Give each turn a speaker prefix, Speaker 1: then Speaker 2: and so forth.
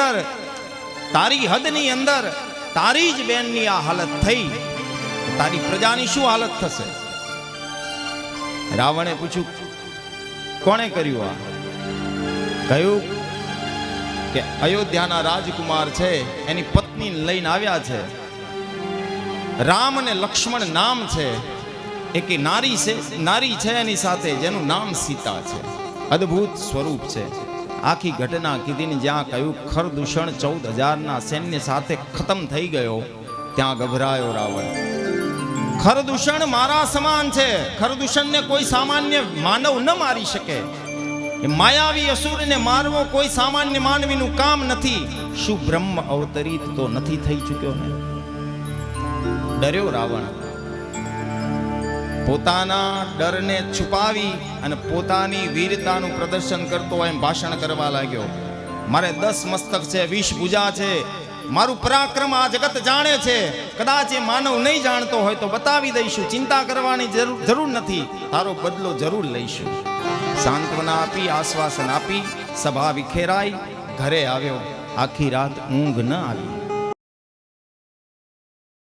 Speaker 1: અંદર, તારી હદની અંદર, તારી જ બેનની આ હાલત થઈ. તારી પ્રજાની શું હાલત થશે? રાવણે પૂછ્યું, કોણે કર્યું આ? કહ્યું કે અયોધ્યાના રાજકુમાર છે, એની પત્ની લઈને આવ્યા છે. રામ અને લક્ષ્મણ નામ છે. એક નારી છે નારી છે એની સાથે, જેનું નામ સીતા છે. અદ્ભુત સ્વરૂપ છે. આખી ઘટના કીધીને જ્યાં કહ્યું, ખરદૂષણ ચૌદ હજારના સૈન્ય સાથે ખતમ થઈ ગયો. ત્યાં ગભરાયો રાવણ. ખરદૂષણ મારા સમાન છે. ખરદૂષણને કોઈ સામાન્ય માનવ ન મારી શકે. માયાવી અસુરને મારવો કોઈ સામાન્ય માનવીનું કામ નથી. શું બ્રહ્મ અવતરિત તો નથી થઈ ચૂક્યો ને? ડર્યો રાવણ. પોતાના ડરને છુપાવી અને પોતાની વીરતાનું પ્રદર્શન કરતો એમ ભાષણ કરવા લાગ્યો. મારે દસ મસ્તક છે, વીસ ભૂજા છે. મારું પરાક્રમ આ જગત જાણે છે. કદાચ એ માનવ નહીં જાણતો હોય તો બતાવી દઈશું. ચિંતા કરવાની જરૂર નથી. તારો બદલો જરૂર લઈશું. સાંત્વના આપી, આશ્વાસન આપી, સભા વિખેરાઈ, ઘરે આવ્યો. આખી રાત ઊંઘ ન આવી.